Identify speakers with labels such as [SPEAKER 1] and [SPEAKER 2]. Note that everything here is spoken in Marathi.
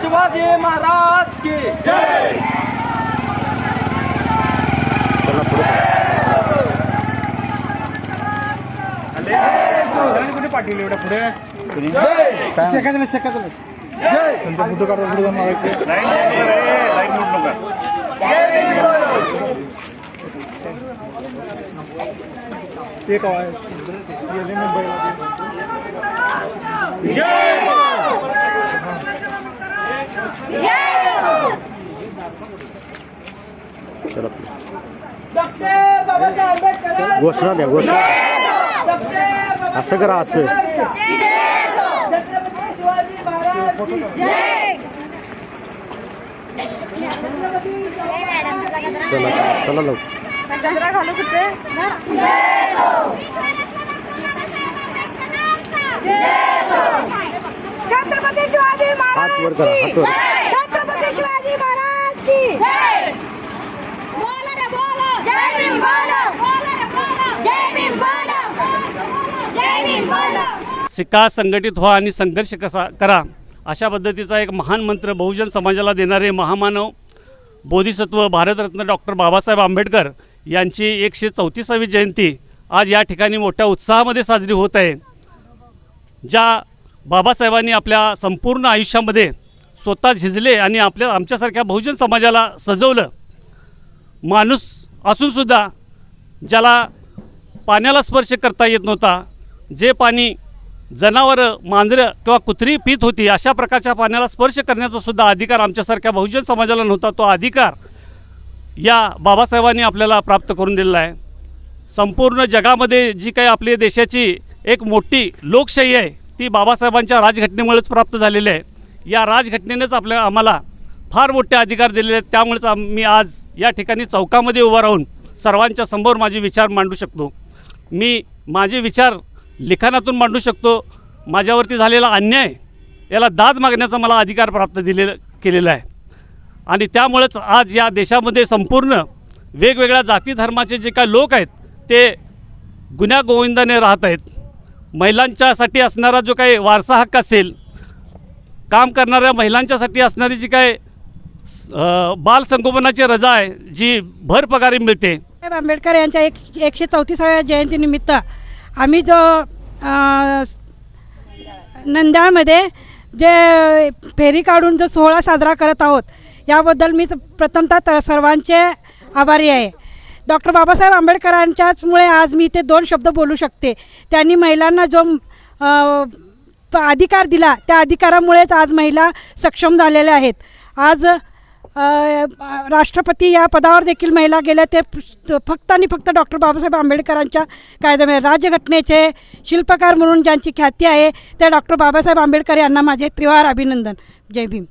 [SPEAKER 1] शिवाजी महाराज की।
[SPEAKER 2] चला पुढे
[SPEAKER 3] कुठे पाठवले एवढ्या पुढे
[SPEAKER 1] जय
[SPEAKER 2] काय
[SPEAKER 3] शेकायचं शेकायचं
[SPEAKER 1] जय।
[SPEAKER 3] त्यांचा फोटो काढून पुढे जाऊन मागायचे. ते काय गेले मुंबईला
[SPEAKER 2] चला घोषणा द्या घोषणा. असं करा असं.
[SPEAKER 1] छत्रपती शिवाजी महाराज की
[SPEAKER 2] चला चला चला लवकर.
[SPEAKER 4] गजरा घालू कुठे? छत्रपती शिवाजी
[SPEAKER 2] हात वर करा हात वर.
[SPEAKER 4] छत्रपती शिवाजी महाराज की जय बोला रे बोला जय भीम बोला जय भीम बोला जय भीम बोला
[SPEAKER 5] शिका संघटित व्हा आणि संघर्ष कसा करा. अशा पद्धतीचा एक महान मंत्र बहुजन समाजाला देणारे महामानव बोधिसत्व भारतरत्न डॉक्टर बाबासाहेब आंबेडकर यांची एकशे चौतीसावी जयंती आज या ठिकाणी मोठ्या उत्साहामध्ये साजरी होत आहे. ज्या बाबासाहेबांनी आपल्या संपूर्ण आयुष्यामध्ये स्वतः झिजले आणि आपल्या आमच्यासारख्या बहुजन समाजाला सजवलं माणूस असूनसुद्धा ज्याला पाण्याला स्पर्श करता येत नव्हता जे पाणी जनावरं मांजरं किंवा कुत्री पीत होती अशा प्रकारच्या पाण्याला स्पर्श करण्याचा सुद्धा अधिकार आमच्यासारख्या बहुजन समाजाला नव्हता. तो अधिकार या बाबासाहेबांनी आपल्याला प्राप्त करून दिलेला आहे. संपूर्ण जगामध्ये जी काही आपली देशाची एक मोठी लोकशाही आहे ती बाबासाहेबांच्या राजघटनेमुळेच प्राप्त झालेली आहे. या राजघटनेनेच आपल्या आम्हाला फार मोठे अधिकार दिलेले आहेत. त्यामुळेच मी आज या ठिकाणी चौकामध्ये उभा राहून सर्वांच्या समोर माझे विचार मांडू शकतो. मी माझे विचार लिखाणातून मांडू शकतो. माझ्यावरती झालेला अन्याय याला दाद मागण्याचा मला अधिकार प्राप्त दिलेला केलेला आहे. आणि त्यामुळेच आज या देशामध्ये संपूर्ण वेगवेगळ्या जाती धर्माचे जे काही लोक आहेत ते गुन्ह्या गोविंदाने राहत आहेत. महिलांच्यासाठी असणारा जो काही वारसा हक्क असेल काम करणाऱ्या महिलांच्यासाठी असणारी जी काय बालसंगोपनाची बाल संगोपनाची रजा आहे जी भर पगारी मिळते.
[SPEAKER 6] साहेब आंबेडकर यांच्या एक एकशे चौतीसाव्या जयंतीनिमित्त आम्ही जो नंदाळमध्ये नंद्याळमध्ये जे फेरी काढून जो सोहळा साजरा करत आहोत याबद्दल मी प्रथमतः तर सर्वांचे आभारी आहे. डॉक्टर बाबासाहेब आंबेडकरांच्याचमुळे आज मी इथे दोन शब्द बोलू शकते. त्यांनी महिलांना जो अधिकार दिला त्या अधिकारामुळेच आज महिला सक्षम झालेल्या आहेत. आज राष्ट्रपती या पदावर देखील महिला गेल्या ते फक्त आणि फक्त डॉक्टर बाबासाहेब आंबेडकरांच्या कायद्यामुळे राज्यघटनेचे शिल्पकार म्हणून ज्यांची ख्याती आहे त्या डॉक्टर बाबासाहेब आंबेडकर यांना माझे त्रिवार अभिनंदन. जय भीम.